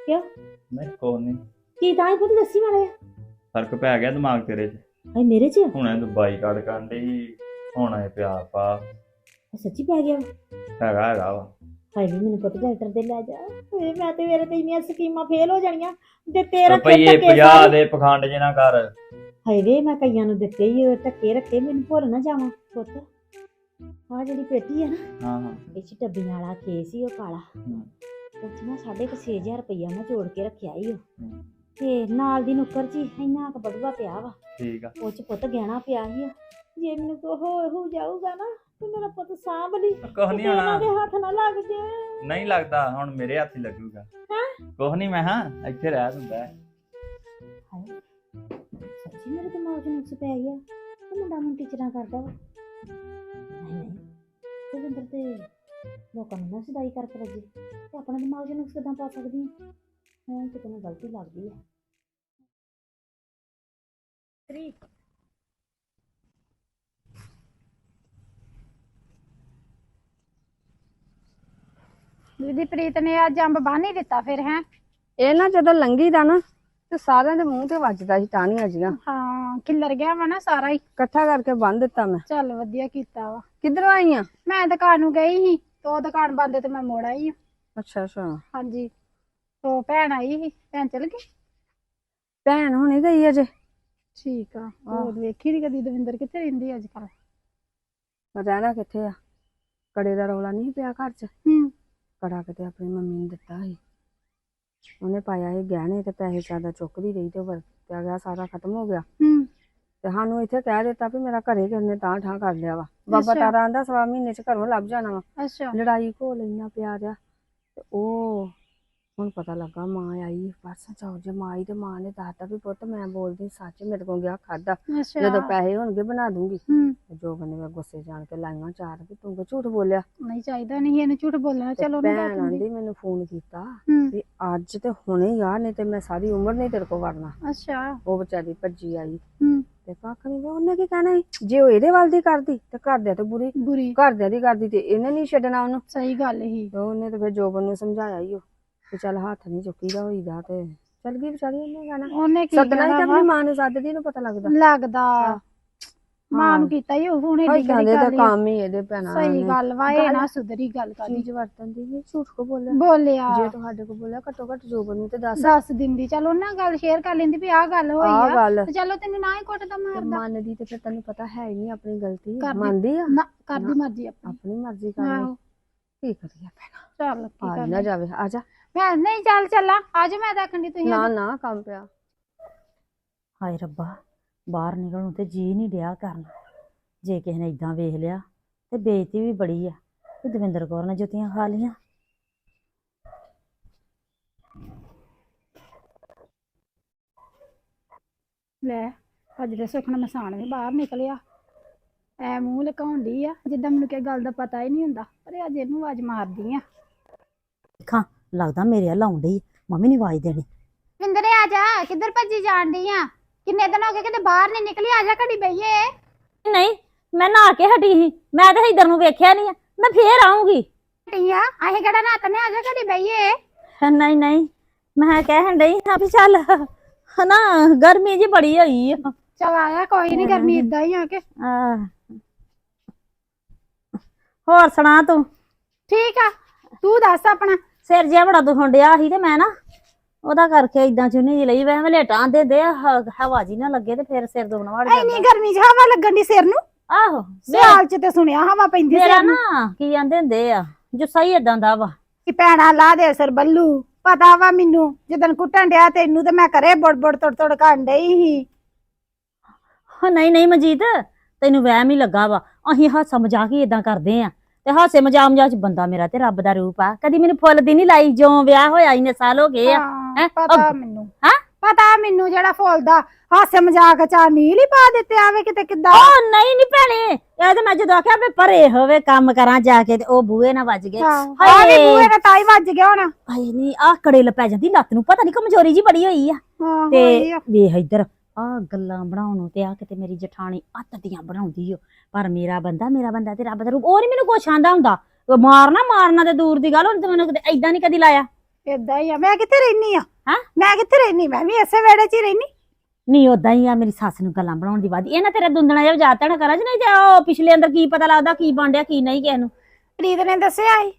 S7: ਕਿਉਂ?
S8: ਨਹੀਂ ਕੋਈ ਨਹੀਂ।
S7: ਕੀ ਤਾਂ ਹੀ ਪੁੱਤ ਦੱਸੀ ਮਾਰੇ
S8: ਫ਼ਰਕ ਪੈ ਗਿਆ ਦਿਮਾਗ ਤੇਰੇ 'ਚ।
S7: ਹਾਏ ਮੇਰੇ ਚ?
S8: ਹੁਣੇ ਤੂੰ ਬਾਈਕਾਟ ਕਰਨ ਡਈ ਹੁਣ ਇਹ ਪਿਆ ਪਾ।
S7: ਸੱਚੀ ਪੈ ਗਿਆ
S8: ਹੈਗਾ ਹੈਗਾ ਵਾ।
S7: ਹਾਏ ਵੀ ਮੈਨੂੰ ਪੁੱਤ ਡਾਕਟਰ ਦੇ ਲੈ ਜਾ। ਹਾਏ ਮੈਂ ਤੇ ਮੇਰੇ ਤੇ ਇੰਨੀਆਂ ਸਕੀਮਾਂ ਫੇਲ ਹੋ ਜਾਣੀਆਂ। ਦੇ ਤੇਰਾ
S8: ਰੁਪਈਏ 50 ਦੇ ਪਖੰਡ ਜੇ ਨਾ ਕਰ।
S7: ਹਾਏ ਵੇ ਮੈਂ ਕਈਆਂ ਨੂੰ ਦਿੱਤੇ ਹੀ ਉਹ ਧੱਕੇ ਰੱਖੇ ਮੈਨੂੰ ਭੁੱਲ ਨਾ ਜਾਵਾਂ ਪੁੱਤ। ਆ ਜਿਹੜੀ ਪੇਟੀ ਹੈ ਨਾ
S8: ਹਾਂ ਹਾਂ।
S7: ਇਹ ਚ ਡੱਬੀਆਂ ਵਾਲਾ ਕੇਸ ਹੀ ਉਹ ਕਾਲਾ।
S8: ਹਮ।
S7: ਉਹ ਚ ਨਾ ਸਾਢੇ ਕੁ ਛੇ ਹਜ਼ਾਰ ਰੁਪਈਆ ਮੈਂ ਜੋੜ ਕੇ ਰੱਖਿਆ ਹੀ ਉਹ।
S8: ਹਮ।
S7: ਤੇ ਨਾਲ ਦੀ ਨੁੱਕਰ ਚ ਇੰਨਾ ਕੁ ਬੜੂਆ ਪਿਆ ਵਾ।
S8: ਠੀਕ ਆ।
S7: ਉਹ ਚ ਪੁੱਤ ਗਹਿਣਾ ਪਿਆ ਹੀ ਆ। ਜੇ ਮੈਨੂੰ ਕੋ ਹੋ ਹੋ ਜਾਊਗਾ ਨਾ ਤੇ ਮੇਰਾ ਪੁੱਤ ਸਾਂਭ ਲਈ।
S8: ਕੁਛ
S7: ਤੇ
S8: ਨਹੀਂ ਹੋਣਾ।
S7: ਦੇ ਹੱਥ ਨਾ ਲੱਗ ਜੇ।
S8: ਨਹੀਂ ਲੱਗਦਾ ਹੁਣ ਮੇਰੇ ਹੱਥ ਹੀ ਲੱਗੂਗਾ। ਕੁਛ ਨਹੀਂ ਮੈਂ ਹਾਂ ਇੱਥੇ ਰਹਿ ਹੁੰਦਾ
S7: ਹਾਏ ਸੱਚੀ ਮੇਰੇ ਦਿਮਾਗ 'ਚ ਨੁਕਸ ਪੈ ਗਿਆ। ਉਹ ਮੁੰਡਾ ਮੈਨੂੰ ਟੀਚਰਾਂ ਕਰਦਾ ਵਾ। ਨਹੀਂ ਨਹੀਂ ਤੇ ਲੋਕਾਂ ਨੂੰ ਨਾ ਸਦਾਈ ਕਰਕੇ ਰੱਜੇ ਤੇ ਆਪਣਾ ਦਿਮਾਗ 'ਚ ਨੁਕਸ ਕਿਦਾਂ ਪਾ ਸਕਦੀ ਹਾਂ ਹਾਂ ਕਿਤੇ ਨਾ ਗਲਤੀ ਲੱਗਦੀ ਆ।
S9: ਦੀਦੀ ਪ੍ਰੀਤ ਨੇ ਅੱਜ ਅੰਬ ਬੰਨ ਹੀ ਦਿੱਤਾ ਫਿਰ ਹੈ?
S6: ਇਹ ਨਾ ਜਦੋਂ ਲੰਗੀ ਦਾ ਨਾ ਤੇ ਸਾਰਿਆਂ ਦੇ ਮੂੰਹ ਤੇ ਵੱਜਦਾ ਸੀ ਟਾਹਣੀਆਂ ਜੀਆਂ
S9: ਹਾਂ ਖਿੱਲਰ ਗਿਆ ਵਾ ਨਾ ਸਾਰਾ ਹੀ।
S6: ਇਕੱਠਾ ਕਰਕੇ ਬੰਨ ਦਿੱਤਾ ਮੈਂ।
S9: ਚੱਲ ਵਧੀਆ ਕੀਤਾ ਵਾ।
S6: ਕਿੱਧਰੋਂ ਆਈ ਆ?
S9: ਮੈਂ ਦੁਕਾਨ ਨੂੰ ਗਈ ਸੀ ਤੇ ਦੁਕਾਨ ਬੰਦ ਤੇ ਮੈਂ ਮੋੜ ਆਈ ਆਂ।
S6: ਅੱਛਾ ਅੱਛਾ।
S9: ਹਾਂਜੀ ਤੋ ਭੈਣ ਆਈ ਸੀ ਭੈਣ ਚਲ ਗਈ?
S6: ਭੈਣ ਹੁਣੇ ਗਈ ਅਜੇ।
S9: ਠੀਕ ਆ ਉਹ ਵੇਖੀ ਨਹੀਂ ਕਦੀ ਦਵਿੰਦਰ ਕਿੱਥੇ ਰਹਿੰਦੀ ਅੱਜ ਕੱਲ
S6: ਰਹਿਣਾ ਕਿੱਥੇ ਆ? ਕੜੇ ਦਾ ਰੌਲਾ ਨਹੀਂ ਪਿਆ ਘਰ 'ਚ।
S9: ਹੂੰ।
S6: ਕੜਾ ਕਿਤੇ ਆਪਣੀ ਮੰਮੀ ਨੂੰ ਦਿੱਤਾ ਸੀ। ਉਹਨੇ ਪਾਇਆ ਸੀ ਗਹਿਣੇ ਤੇ ਪੈਸੇ ਜ਼ਿਆਦਾ ਚੁੱਕਦੀ ਰਹੀ ਤੇ ਵਰਤਿਆ ਗਿਆ ਸਾਰਾ ਖਤਮ ਹੋ ਗਿਆ।
S9: ਹੂੰ।
S6: ਤੇ ਸਾਨੂੰ ਇੱਥੇ ਕਹਿ ਦਿੱਤਾ ਵੀ ਮੇਰਾ ਘਰੇ ਕਿਸਨੇ ਤਾਂ ਠਾਂ ਕਰ ਲਿਆ ਵਾ। ਬਾਬਾ। ਤਾਰਾ ਆਂਦਾ ਸਵਾ ਮਹੀਨੇ 'ਚ ਘਰੋਂ ਲੱਭ ਜਾਣਾ ਵਾ।
S9: ਅੱਛਾ।
S6: ਲੜਾਈ ਘੋਲ ਇੰਨਾ ਪਿਆਰ ਆ। ਤੇ ਉਹ ਹੁਣ ਪਤਾ ਲੱਗਾ ਮਾਂ ਆਈ ਪਰਸੋਂ ਚੌਥ ਜੇ ਮਾਂ ਆਈ ਤੇ ਮਾਂ ਨੇ ਦੱਸਤਾ ਵੀ ਪੁੱਤ ਮੈਂ ਬੋਲਦੀ ਸੱਚ ਮੇਰੇ ਕੋਲ ਗਿਆ ਖਾਦਾ ਜਦੋਂ ਪੈਸੇ ਹੋਣਗੇ ਬਣਾ ਦੂੰਗੀ। ਜੋਬਨ ਨੇ ਮੈਂ ਗੁੱਸੇ ਜਾਣ ਕੇ ਲਾਈਆਂ ਚਾਰ ਵੀ ਤੂੰ ਕਿ ਝੂਠ ਬੋਲਿਆ?
S9: ਨਹੀਂ ਚਾਹੀਦਾ ਨਹੀਂ ਇਹਨੂੰ ਝੂਠ ਬੋਲਣਾ ਚਲੋ
S6: ਭੈਣ
S9: ਦਿੰਦੀ।
S6: ਆਂਦੀ ਮੈਨੂੰ ਫੋਨ ਕੀਤਾ ਵੀ ਅੱਜ ਤੇ ਹੁਣੇ ਆ ਨਹੀਂ ਤੇ ਮੈਂ ਸਾਰੀ ਉਮਰ ਨਹੀਂ ਤੇਰੇ ਕੋਲ ਵੜਨਾ।
S9: ਅੱਛਾ।
S6: ਉਹ ਵਿਚਾਰੀ ਭੱਜੀ ਆਈ। ਤੇ ਕੱਖ ਨਹੀਂ ਉਹਨੇ ਕੀ ਕਹਿਣਾ ਜੇ ਉਹ ਇਹਦੇ ਵੱਲ ਦੀ ਕਰਦੀ ਤੇ ਘਰਦਿਆਂ ਤੇ ਬੁਰੀ
S9: ਬੁਰੀ।
S6: ਘਰਦਿਆਂ ਦੀ ਕਰਦੀ ਤੇ ਇਹਨੇ ਨਹੀਂ ਛੱਡਣਾ ਉਹਨੂੰ।
S9: ਸਹੀ ਗੱਲ ਹੀ।
S6: ਉਹਨੇ ਤੇ ਫਿਰ ਜੋਬਨ ਨੂੰ ਸਮਝਾਇਆ ਹੀ ਉਹ ਕਿ ਚੱਲ ਹੱਥ ਨਹੀਂ ਚੁੱਕੀਦਾ ਹੋਈਦਾ ਤੇ ਚੱਲ ਗਈ ਵਿਚਾਰੀ ਉਹਨੇ ਕਹਿਣਾ।
S9: ਉਹਨੇ ਕੀ
S6: ਸੱਦਣਾ ਹੀ ਤਾਂ ਆਪਣੀ? ਮਾਂ ਨੂੰ ਸੱਦਦੀ ਨੂੰ ਪਤਾ ਲੱਗਦਾ।
S9: ਲੱਗਦਾ। ਮਾਂ। ਨੂੰ ਕੀਤਾ ਹੀ ਉਹ ਹੁਣ ਏਡੀ
S6: ਤਾਂ
S9: ਗੱਲ ਹੀ।
S6: ਕੰਮ ਹੀ ਇਹਦੇ ਭੈਣਾਂ
S9: ਸਹੀ। ਗੱਲ ਵਾ ਇਹ ਨਾ ਸੁਧਰੀ ਗੱਲ ਕਾਦੀ
S6: ਚੀਜ਼ ਵਰਤਨ ਦੀ ਵੀ ਝੂਠ ਕੋ ਬੋਲਿਆ।
S9: ਬੋਲਿਆ।
S6: ਜੇ ਤੁਹਾਡੇ ਕੋ ਬੋਲਿਆ ਘੱਟੋ ਘੱਟ ਜੋਬਨ ਨੂੰ ਤੇ ਦੱਸ।
S9: ਦੱਸ ਦਿੰਦੀ ਚਲ ਉਹਨਾਂ ਗੱਲ ਸ਼ੇਅਰ ਕਰ ਲੈਂਦੀ ਵੀ ਆਹ ਗੱਲ ਹੋਈ ਆ। ਤੇ ਚਲੋ ਤੈਨੂੰ ਨਾ ਹੀ ਕੁੱਟਦਾ
S6: ਤੇ
S9: ਮਾਰਦਾ।
S6: ਮੰਨਦੀ ਤੇ ਫਿਰ ਤੈਨੂੰ ਪਤਾ ਹੈ ਹੀ ਨਹੀਂ ਆਪਣੀ ਗਲਤੀ। ਮੰਨਦੀ ਆ?
S9: ਨਾ ਕਰਦੀ ਮਰਜ਼ੀ ਆਪਣੀ।
S6: ਆਪਣੀ ਮਰਜ਼ੀ ਕਰਨੀ। ਕੀ ਕਰੀਏ ਭੈਣਾ?
S9: ਚੱਲ ਕੀ ਕਰਨਾ।
S6: ਜਾਵੇ। ਆ ਜਾ।
S9: ਮੈਂ ਨਹੀਂ ਚੱਲ ਚੱਲਾਂ ਅੱਜ ਮੈਂ ਦੇਖਣ ਤੁਸੀਂ
S6: ਨਾ ਨਾ ਕੰਮ ਪਿਆ।
S7: ਹਾਏ ਰੱਬਾ ਬਾਹਰ ਨਿਕਲਣ ਨੂੰ ਤੇ ਜੀ ਨਹੀਂ ਡਿਆ ਕਰਨ। ਜੇ ਕਿਸੇ ਨੇ ਇਦਾਂ ਵੇਖ ਲਿਆ ਤੇ ਬੇਇੱਜ਼ਤੀ ਵੀ ਬੜੀ ਆ। ਤੇ ਦਵਿੰਦਰ ਕੌਰ ਨੇ ਜੁੱਤੀਆਂ ਖਾ ਲੀਆਂ
S9: ਲੈ ਅੱਜ ਦੇ ਸੁਖਣਾ ਮਸਾਨ ਵੀ ਬਾਹਰ ਨਿਕਲਿਆ। ਐ ਮੂੰਹ ਲਕਾਉਂਦੀ ਆ ਜਿੱਦਾਂ ਮੈਨੂੰ ਕਿਸੇ ਗੱਲ ਦਾ ਪਤਾ ਹੀ ਨਹੀਂ ਹੁੰਦਾ ਪਰ ਅੱਜ ਇਹਨੂੰ ਆਵਾਜ਼ ਮਾਰਦੀ ਆ।
S7: ਦੇਖਾਂ ਲੱਗਦਾ ਮੇਰੇ ਵੱਲ ਆਉਣ ਡਈ ਮੰਮੀ ਨੇ ਆਵਾਜ਼ ਦੇਣੀ।
S9: ਵਿੰਦਰੇ ਆ ਜਾ। ਕਿੱਧਰ ਭੱਜੀ ਜਾਣ ਡਈ ਆ? ਕਿੰਨੇ ਦਿਨ ਹੋ ਗਏ ਕਿਤੇ ਬਾਹਰ ਨਹੀਂ ਨਿਕਲੀ? ਆ ਜਾ ਘੜੀ ਬਈਏ।
S7: ਨਹੀਂ ਮੈਂ ਨਹਾ ਕੇ ਹਟੀ ਸੀ। ਮੈਂ ਤਾਂ ਇਧਰ ਨੂੰ ਵੇਖਿਆ ਨਹੀਂ ਮੈਂ ਫੇਰ ਆਉਂਗੀ
S9: ਟੀਆ ਅਸੀਂ ਕਿਹੜਾ ਨਾ ਤਨੇ ਆ ਜਾ ਘੜੀ ਬਈਏ।
S7: ਨਹੀਂ ਨਹੀਂ। ਮੈਂ ਕਹਿਣ ਡਈ ਹਾਂ ਵੀ ਚੱਲ ਹਨਾ ਗਰਮੀ ਜੀ ਬੜੀ ਹੋਈ ਆ।
S9: ਚਲ ਆਇਆ ਕੋਈ ਨਹੀਂ ਗਰਮੀ ਇਦਾਂ ਹੀ ਆ ਕੇ।
S7: ਆਹ। ਹੋਰ ਸੁਣਾ ਤੂੰ?
S9: ਠੀਕ ਆ। ਤੂੰ ਦੱਸ ਆਪਣਾ।
S7: ਸਿਰ ਜਿਹਾ ਬੜਾ ਦੁਖਣ ਡਿਆ ਸੀ ਤੇ ਮੈਂ ਨਾ ਉਹਦਾ ਕਰਕੇ ਇਦਾਂ ਚੁੰਨੀ ਜਿਹੀ ਲਈ ਵੈਵੇਂ ਲੇਟਾਂ ਦੇ ਦੇ ਹ- ਹਵਾ ਜੀ ਨਾ ਲੱਗੇ ਤੇ ਫਿਰ ਸਿਰ ਦੁਖਣ ਵੜ
S9: ਇੰਨੀ
S7: ਜਾਂਦਾ
S9: ਗਰਮੀ 'ਚ ਹਵਾ ਲੱਗਣ ਦੀ ਸਿਰ ਨੂੰ?
S7: ਆਹੋ।
S9: ਸਿਆਲ 'ਚ ਤੇ ਸੁਣਿਆ ਹਵਾ ਪੈਂਦੀ
S7: ਮੇਰਾ
S9: ਸਿਰ ਨੂੰ?
S7: ਨਾ ਕੀ ਜਾਂਦੇ ਹੁੰਦੇ ਆ ਜੁੱਸਾ ਹੀ ਇਦਾਂ ਦਾ ਵਾ।
S9: ਕਿ ਭੈਣਾ ਲਾ ਦੇ ਸਿਰ ਬੱਲੂ ਪਤਾ ਵਾ ਮੈਨੂੰ ਜਦੋਂ ਕੁੱਟਣ ਡਿਆ ਤੈਨੂੰ ਤੇ ਮੈਂ ਕਰੇ ਬੜ ਬੜ ਤੜ ਤੜ ਕਰਨ ਡਈ ਸੀ।
S7: ਹਾਂ ਨਹੀਂ ਨਹੀਂ ਮਜੀਦ ਤੈਨੂੰ ਵਹਿਮ ਹੀ ਲੱਗਾ ਵਾ ਅਸੀਂ ਹਾਸਾ ਮਜ਼ਾਕ ਹੀ ਇਦਾਂ ਕਰਦੇ ਆ। ਤੇ ਹਾਸੇ ਮਜ਼ਾਕ ਮਜ਼ਾਕ ਚ ਬੰਦਾ ਮੇਰਾ ਤੇ ਰੱਬ ਦਾ ਰੂਪ ਆ। ਕਦੀ ਮੈਨੂੰ ਫੁੱਲ ਦੀ ਨਹੀਂ ਲਾਈ ਜਿਉਂ ਵਿਆਹ ਹੋਇਆ ਇੰਨੇ ਸਾਲ ਹੋ ਗਏ ਆ।
S9: ਹਾਂ,
S7: ਹੈਂ?
S9: ਪਤਾ ਮੈਨੂੰ। ਪਤਾ ਮੈਨੂੰ ਜਿਹੜਾ ਫੁੱਲਦਾ ਹਾਸੇ ਮਜ਼ਾਕ ਚ ਆ ਨੀਲ ਹੀ ਪਾ ਦਿੱਤੇ ਆਵੇ ਕਿਤੇ ਕਿੱਦਾਂ?
S7: ਉਹ ਨਹੀਂ ਨਹੀਂ ਭੈਣੇ। ਇਹ ਤੇ ਮੈਂ ਜਦੋਂ ਆਖਿਆ ਵੀ ਪਰੇ ਹੋਵੇ ਕੰਮ ਕਰਾਂ ਜਾ ਕੇ ਤੇ ਉਹ ਬੂਏ ਨਾ ਵੱਜ ਗਏ।
S9: ਆ ਵੀ
S7: ਹਾਏ
S9: ਬੂਏ ਦਾ ਤਾਈ ਵੱਜ ਗਿਆ ਹੋਣਾ।
S7: ਹਾਏ ਨਹੀਂ ਆ ਕੜੇ ਲ ਪੈ ਜਾਂਦੀ ਲੱਤ ਨੂੰ। ਪਤਾ ਨਹੀਂ ਕਮਜ਼ੋਰੀ ਜੀ ਬੜੀ ਹੋਈ ਆ।
S9: ਹਾਂ
S7: ਤੇ
S9: ਹੋਈ ਆ।
S7: ਵੇਖ ਇੱਧਰ ਆ ਗੱਲਾਂ ਬਣਾਉਣ ਨੂੰ ਤੇ ਆ ਕਿਤੇ ਮੇਰੀ ਜਠਾਣੀ ਅੱਤ ਦੀਆਂ ਬਣਾਉਂਦੀ ਓ। ਪਰ ਮੇਰਾ ਬੰਦਾ ਮੇਰਾ ਬੰਦਾ ਤੇ ਰੱਬ ਦਾ ਰੂਪ ਉਹ ਨਹੀਂ ਮੈਨੂੰ ਕੁਛ ਆਂਦਾ ਹੁੰਦਾ। ਮਾਰਨਾ ਮਾਰਨਾ ਤੇ ਦੂਰ ਦੀ ਗੱਲ ਹੁਣ ਤੇ ਮੈਨੂੰ ਕਿਤੇ ਐਦਾਂ ਨਹੀਂ ਕਦੀ ਲਾਇਆ।
S9: ਏਦਾਂ ਹੀ ਆ ਮੈਂ ਕਿੱਥੇ ਰਹਿਨੀ ਆ?
S7: ਹੈਂ?
S9: ਮੈਂ ਕਿੱਥੇ ਰਹਿਨੀ? ਮੈਂ ਵੀ ਇਸੇ ਵੇੜੇ 'ਚ ਹੀ ਰਹਿਨੀ।
S7: ਨਹੀਂ ਉਦਾਂ ਹੀ ਆ ਮੇਰੀ ਸੱਸ ਨੂੰ ਗੱਲਾਂ ਬਣਾਉਣ ਦੀ ਬਾਤ ਇਹ ਨਾ ਤੇਰਾ ਦੁੰਦਣਾ ਜਿਹਾ ਵਜਾਤਾ ਨਾ ਕਰਾਂ ਨਹੀਂ ਤੇ ਉਹ ਪਿਛਲੇ ਅੰਦਰ ਕੀ ਪਤਾ ਲੱਗਦਾ ਕੀ ਬਣਿਆ ਕੀ ਨਹੀਂ ਕਿਸ ਨੂੰ।
S9: ਪ੍ਰੀਤ ਨੇ ਦੱਸਿਆ ਸੀ।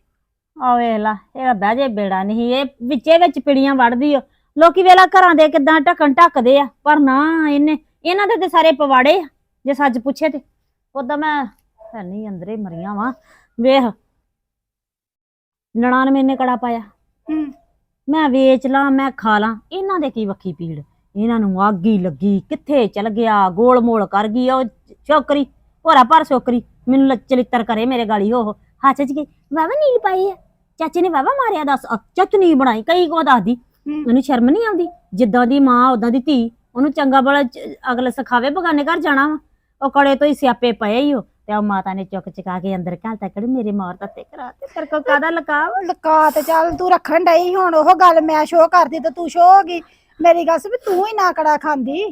S7: ਆ ਵੇਖ ਲਾ ਇਹ ਬਹਿ ਜੇ ਬੇੜਾ ਨਹੀਂ ਇਹ ਵਿੱਚੇ ਵਿੱਚ ਪਿੜੀਆਂ ਵੜਦੀ ਓ। ਲੋਕੀ ਵੇਲਾ ਘਰਾਂ ਦੇ ਕਿਦਾਂ ਢੱਕਣ ਢੱਕਦੇ ਆ ਪਰ ਨਾ ਇਹਨੇ ਇਹਨਾਂ ਦੇ ਤੇ ਸਾਰੇ ਪਵਾੜੇ ਆ ਜੇ ਸੱਚ ਪੁੱਛੇ ਤੇ। ਉਦਾਂ ਮੈਂ ਹੈ ਨਹੀਂ ਅੰਦਰੇ ਮਰੀਆਂ ਵਾਂ। ਵੇਖ ਨਣਾਨ ਮੈਨੇ ਕੜਾ ਪਾਇਆ। ਮੈਂ ਵੇਚ ਲਾਂ ਮੈਂ ਖਾ ਲਾਂ ਇਹਨਾਂ ਦੇ ਕੀ ਵੱਖੀ ਪੀੜ? ਇਹਨਾਂ ਨੂੰ ਹੀ ਲੱਗੀ ਕਿੱਥੇ ਚਲ ਗਿਆ ਗੋਲ ਮੋਲ ਕਰ ਗਈ ਉਹ ਛੋਕਰੀ ਭੋਰਾ ਭਰ ਛੋਕਰੀ ਮੈਨੂੰ ਲਚਲਿੱਤਰ ਕਰੇ ਮੇਰੇ ਗਾਲੀ ਉਹ ਹੱਥ 'ਚ ਕੀ ਵਾਵਾ ਨੀਲ ਪਾਈ ਆ। ਚਾਚੇ ਨੇ ਵਾਵਾ ਮਾਰਿਆ ਦੱਸ ਚਟਨੀ ਬਣਾਈ ਕਈ ਕੋ ਦੱਸਦੀ। ਉਹਨੂੰ ਸ਼ਰਮ ਨਹੀਂ ਆਉਂਦੀ? ਜਿੱਦਾਂ ਦੀ ਮਾਂ ਉਦਾਂ ਦੀ ਧੀ ਉਹਨੂੰ ਚੰਗਾ ਬੜਾ ਅਗਲੇ ਸਿਖਾਵੇ ਬਗਾਨੇ ਘਰ ਜਾਣਾ ਵਾ। ਉਹ ਕੜੇ ਤੋਂ ਹੀ ਸਿਆਪੇ ਪਏ ਹੀ ਉਹ ਤੇ ਉਹ ਮਾਤਾ ਨੇ ਚੁੱਕ ਚਕਾ ਕੇ ਅੰਦਰ ਘਾਲ ਤੱਕ ਮੇਰੇ ਮਾਰ ਦਿੱਤੇ ਕਰਾ ਤੇ ਤੇਰੇ ਕੋ ਕਾਦਾ ਲਕਾਵ?
S9: ਲਕਾ ਤੇ ਚੱਲ ਤੂੰ ਰੱਖਣ ਡਈ ਹੁਣ ਉਹ ਗੱਲ ਮੈਂ ਸ਼ੋਅ ਕਰਦੀ ਤੇ ਤੂੰ ਸ਼ੋਅ ਹੋ ਗਈ। ਮੇਰੀ ਗੱਲ ਸੀ ਵੀ ਤੂੰ ਹੀ ਨਾ ਕੜਾ ਖਾਂਦੀ।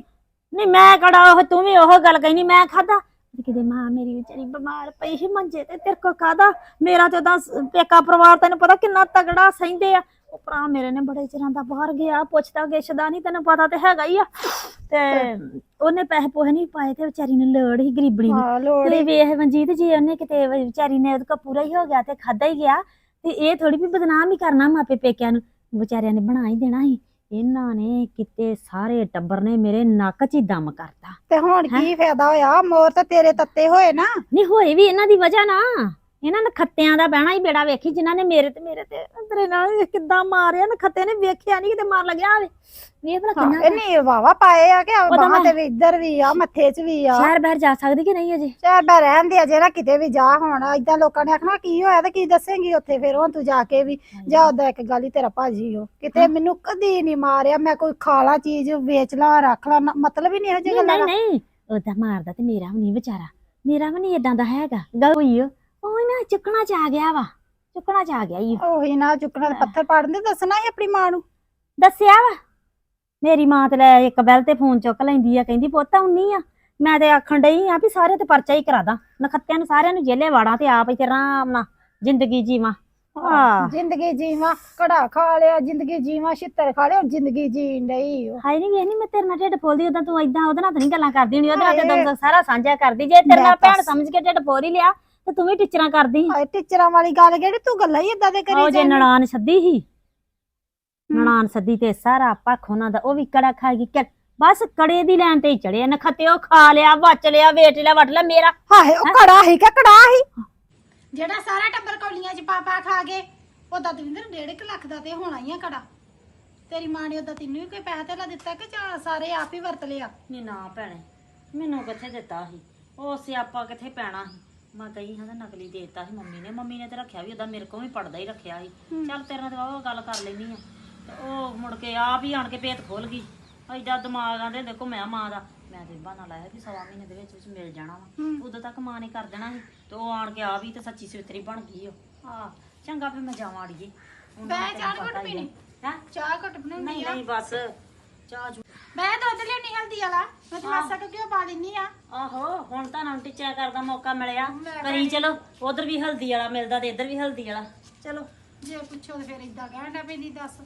S7: ਨਹੀਂ ਮੈਂ ਕੜਾ ਉਹ ਤੂੰ ਵੀ ਉਹ ਗੱਲ ਕਹਿਨੀ ਮੈਂ ਖਾਦਾ ਕਿਤੇ ਮਾਂ ਮੇਰੀ ਵਿਚਾਰੀ ਬਿਮਾਰ ਪਈ ਸੀ ਮੰਜੇ ਤੇ ਤੇਰੇ ਕੋ ਕਾਦਾ ਮੇਰਾ ਤੇ ਉਹਦਾ ਪੇਕਾ ਪਰਿਵਾਰ ਤੈਨੂੰ ਪਤਾ ਕਿੰਨਾ ਤਗੜਾ ਸਹਿੰਦੇ ਆ। ਉਹ ਭਰਾ ਮੇਰੇ ਨੇ ਬੜੇ ਚਿਰਾਂ ਦਾ ਬਾਹਰ ਗਿਆ ਪੁੱਛਦਾ ਗਿੱਛਦਾ ਨਹੀਂ ਤੈਨੂੰ ਪਤਾ ਤੇ ਹੈਗਾ ਹੀ ਆ। ਤੇ ਉਹਨੇ ਪੈਸੇ ਪੋਹੇ ਨਹੀਂ ਪਾਏ ਤੇ ਵਿਚਾਰੀ ਨੂੰ ਲੋੜ ਹੀ ਗਰੀਬਣੀ
S9: ਹਾਂ ਲੋੜ
S7: ਤੇ ਵੇਖ ਮਨਜੀਤ ਜੀ ਉਹਨੇ ਕਿਤੇ ਵ- ਵਿਚਾਰੀ ਨੇ ਉਹਦੇ ਪੂਰਾ ਹੀ ਹੋ ਗਿਆ ਤੇ ਖਾਦਾ ਹੀ ਗਿਆ। ਤੇ ਇਹ ਥੋੜੀ ਵੀ ਬਦਨਾਮ ਹੀ ਕਰਨਾ ਮਾਪੇ ਪੇਕਿਆਂ ਨੂੰ। ਵਿਚਾਰਿਆਂ ਨੇ ਬਣਾ ਹੀ ਦੇਣਾ ਸੀ। ਇਹਨਾਂ ਨੇ ਕਿਤੇ ਸਾਰੇ ਟੱਬਰ ਨੇ ਮੇਰੇ ਨੱਕ 'ਚ ਹੀ ਦਮ ਕਰਤਾ।
S9: ਤੇ ਹੁਣ ਕੀ ਫਾਇਦਾ ਹੋਇਆ? ਮੋਰ ਤੇ ਤੇਰੇ ਤੱਤੇ ਹੋਏ ਨਾ।
S7: ਨਹੀਂ ਹੋਏ ਵੀ ਇਹਨਾਂ ਦੀ ਵਜ੍ਹਾ ਨਾ ਇਹਨਾਂ ਨੇ ਖੱਤਿਆਂ ਦਾ ਬਹਿਣਾ ਹੀ ਬੇੜਾ ਵੇਖੀ ਜਿਨ੍ਹਾਂ ਨੇ ਮੇਰੇ ਤੇ ਮੇਰੇ ਤੇ ਤੇਰੇ ਨਾਲ ਕਿੱਦਾਂ ਮਾਰਿਆ ਨਾ ਖੱਤੇ ਨੇ ਵੇਖਿਆ ਨਹੀਂ ਕਿਤੇ ਮਾਰ ਲੱਗਿਆ ਆਵੇ ਵੇਖ ਭਲਾ ਕਿੰਨਾ
S9: ਇਹ ਨੀਲ ਵਾਵਾ ਪਾਏ ਆ ਕਿ
S7: ਤਾਂ
S9: ਬਾਹਾਂ ਤੇ ਵੀ ਇੱਧਰ ਵੀ ਆ ਮੱਥੇ 'ਚ ਵੀ ਆ।
S7: ਸ਼ਹਿਰ ਬਾਹਰ ਜਾ ਸਕਦੀ ਕਿ ਨਹੀਂ ਅਜੇ?
S9: ਚਾਹ ਬੈ ਰਹਿਣ ਦੇ ਅਜੇ ਨਾ ਕਿਤੇ ਵੀ ਜਾ ਹੁਣ ਏਦਾਂ ਲੋਕਾਂ ਨੇ ਆਖਣਾ ਕੀ ਹੋਇਆ ਤੇ ਕੀ ਦੱਸੇਂਗੀ ਉੱਥੇ ਫਿਰ ਹੁਣ ਤੂੰ ਜਾ ਕੇ ਵੀ ਜਾ ਉਹਦਾ ਇੱਕ ਗੱਲ ਹੀ ਤੇਰਾ ਭਾਜੀ ਹੋ ਕਿਤੇ ਮੈਨੂੰ ਕਦੀ ਨਹੀਂ ਮਾਰਿਆ ਮੈਂ ਕੋਈ ਖਾ ਲਾ ਚੀਜ਼ ਵੇਚ ਲਾ ਰੱਖ ਲਾ ਮਤਲਬ ਹੀ ਨਹੀਂ ਇਹੋ ਜਿਹੀ
S7: ਨਹੀਂ
S9: ਗੱਲਾਂ
S7: ਨਹੀਂ ਨਹੀਂ ਉਹਦਾ ਮਾਰਦਾ ਤੇ ਮੇਰਾ ਵੀ ਨਹੀਂ ਵਿਚਾਰਾ ਮੇਰਾ ਵੀ ਨਹੀਂ ਇਦਾਂ ਦਾ ਹੈਗਾ। ਗੱਲ ਹੋਈ ਓ, ਉਹ ਨਾ ਚੁੱਕਣਾ ਚ ਆ ਗਿਆ ਵਾ ਚੁੱਕਣਾ ਚ ਆ ਗਿਆ ਈ ਓ।
S9: ਉਹੀ ਨਾ ਚੁੱਕਣਾ ਤੇ ਪੱਥਰ ਪਾੜਨ ਦੇ ਦੱਸਣਾ ਹੀ ਆਪਣੀ ਮਾਂ ਨੂੰ
S7: ਦੱਸਿਆ ਵਾ ਮੇਰੀ ਮਾਂ ਤੇ ਲੈ ਇੱਕ ਬੈਲ ਤੇ ਫੋਨ ਚੁੱਕ ਲੈਂਦੀ ਆ ਕਹਿੰਦੀ ਪੁੱਤ ਆਉਣੀ ਆ ਮੈਂ ਤੇ ਆਖਣ ਡਈ ਆ ਵੀ ਸਾਰੇ ਤੇ ਪਰਚਾ ਹੀ ਕਰਾ ਦਾਂ ਨਖੱਤਿਆਂ ਨੂੰ ਸਾਰਿਆਂ ਨੂੰ ਜੇਲੇ ਵਾੜਾਂ ਤੇ ਆਪ ਇੱਥੇ ਆਰਾਮ ਨਾਲ ਜ਼ਿੰਦਗੀ ਜੀਵਾਂ ਹਾਂ।
S9: ਜ਼ਿੰਦਗੀ ਜੀਵਾਂ ਕੜਾ ਖਾ ਲਿਆ ਜ਼ਿੰਦਗੀ ਜੀਵਾਂ ਛਿੱਤਰ ਖਾ ਲਿਆ ਜ਼ਿੰਦਗੀ ਜੀਣ ਡਈ ਓ।
S7: ਹਾਏ ਨਹੀਂ ਵੇਖਨੀ ਮੈਂ ਤੇਰੇ ਨਾਲ ਢਿੱਡ ਫੋਲਦੀ ਉਦਾਂ ਤੂੰ ਏਦਾਂ ਉਹਦੇ ਨਾਲ ਤਾਂ ਨਹੀਂ ਗੱਲਾਂ ਕਰਦੀ ਹੋਣੀ ਉਹਦੇ ਨਾਲ ਤੇ
S9: ਹਾਏ।
S7: ਸਾਰਾ ਸਾਂਝਾ ਕਰਦੀ ਜੇ ਤੇਰੇ ਨਾਲ ਭੈਣ ਸਮਝ ਕੇ ਢਿੱਡ ਫੋਲ ਹੀ ਲਿਆ ਤੇ ਤੂੰ ਵੀ ਟਿਚਰਾਂ ਕਰਦੀ
S9: ਹਾਏ ਟੀਚਰਾਂ ਵਾਲੀ ਗੱਲ ਕਿਹੜੀ? ਤੂੰ ਗੱਲਾਂ ਹੀ ਇਦਾਂ ਦੇ
S7: ਉਹ
S9: ਕਰੀ
S7: ਜੇ
S9: ਜਾਂਦੀ।
S7: ਨਣਾਨ ਸੱਦੀ ਸੀ। ਨਣਾਨ ਸੱਦੀ ਤੇ ਸਾਰਾ ਪੱਖ ਉਹਨਾਂ ਦਾ ਉਹ ਵੀ ਕੜਾ ਖਾਏਗੀ ਕਿ ਬਸ ਕੜੇ ਦੀ ਲੈਣ ਤੇ ਹੀ ਚੜਿਆ ਨਖੱਤੇ ਉਹ ਖਾ ਲਿਆ ਵਚ ਲਿਆ ਵੇਟ ਲਿਆ ਵਟ ਲਿਆ ਮੇਰਾ।
S9: ਹਾਏ ਉਹ ਕੜਾ ਹੀ ਕਿ ਕੜਾ ਹੀ
S10: ਜਿਹੜਾ ਸਾਰਾ ਟੱਬਰ ਕੌਲੀਆਂ 'ਚ ਪਾ ਪਾ ਖਾ ਗਏ ਉਹਦਾ ਦਵਿੰਦਰ ਡੇਢ ਕੁ ਲੱਖ ਦਾ ਤੇ ਹੋਣਾ ਹੀ ਆ ਕੜਾ। ਤੇਰੀ ਮਾਂ ਨੇ ਉਹਦਾ ਤੈਨੂੰ ਵੀ ਕੋਈ ਪੈਸਾ ਧੇਲਾ ਦਿੱਤਾ ਕਿ ਜਾਂ ਸਾਰੇ ਆਪ ਹੀ ਵਰਤ ਲਿਆ?
S7: ਨਹੀਂ ਨਾ ਭੈਣੇ ਮੈਨੂੰ ਕਿੱਥੇ ਦਿੱਤਾ ਸੀ? ਉਹ ਸਿਆਪਾ ਕਿੱਥੇ ਪੈਣਾ ਸੀ? ਮੈਂ ਕਹੀ ਹਾਂ ਤਾਂ ਨਕਲੀ ਦੇਤਾ ਸੀ ਮੰਮੀ ਨੇ। ਮੰਮੀ ਨੇ ਤੇ ਰੱਖਿਆ ਵੀ ਉਹਦਾ ਮੇਰੇ ਕੋਲ ਵੀ ਪੜਦਾ ਹੀ ਰੱਖਿਆ ਸੀ। ਚੱਲ ਤੇਰੇ ਨਾਲ ਤਾਂ ਉਹ ਗੱਲ ਕਰ ਲੈਣੀ ਆ। ਤੇ ਉਹ ਮੁੜ ਕੇ ਆਪ ਹੀ ਆਣ ਕੇ ਭੇਤ ਖੋਲ ਗਈ। ਐਡਾ ਦਿਮਾਗ ਆਂਦੇ ਦੇਖੋ ਮੈਂ ਮਾਂ ਦਾ। ਮੈਂ ਤੇ ਬਹਾਨਾ ਲਾਇਆ ਵੀ ਸਵਾ ਮਹੀਨੇ ਦੇ ਵਿੱਚ ਵਿੱਚ ਮਿਲ ਜਾਣਾ ਵਾ। ਉਦੋਂ ਤੱਕ ਮਾਂ ਨੇ ਕਰ ਦੇਣਾ ਸੀ। ਤੇ ਉਹ ਆਣ ਕੇ ਆਪ ਹੀ ਤੇ ਸੱਚੀ ਸਿਵਤਰੀ ਬਣ ਗਈ ਉਹ ਆ ਚੰਗਾ ਫਿਰ ਮੈਂ ਜਾਵਾਂ ਅੜੀਏ।
S10: ਬਹਿ ਚਾਹ ਘੁੱਟ ਪੀਣੀ?
S7: ਹੈ?
S10: ਚਾਹ ਘਟ ਬਣਾਉਣੀ
S7: ਨਹੀਂ
S10: ਆ
S7: ਨਹੀਂ ਬਸ। ਚਾਹ ਜੂ
S10: ਮੈਂ ਦੁੱਧ ਲਿਆਉਣੀ ਹਲਦੀ ਵਾਲਾ। ਮੈਂ ਤੇ ਮਾਸਾ ਕੁ ਘਿਓ ਪਾ ਲੈਣੀ ਆ?
S7: ਆਹੋ ਹੁਣ ਤਾਂ ਨਾ ਟਿਚਿਆ ਕਰਦਾ ਮੌਕਾ ਮਿਲਿਆ। ਕਰੀ ਚਲੋ ਉਧਰ ਵੀ ਹਲਦੀ ਵਾਲਾ ਮਿਲਦਾ ਤੇ ਇੱਧਰ ਵੀ ਹਲਦੀ ਵਾਲਾ। ਚਲੋ।
S10: ਜੇ ਪੁੱਛੋ ਤੇ ਫਿਰ ਇਦਾਂ ਕਹਿਣ ਪੈਂਦੀ ਦੱਸ।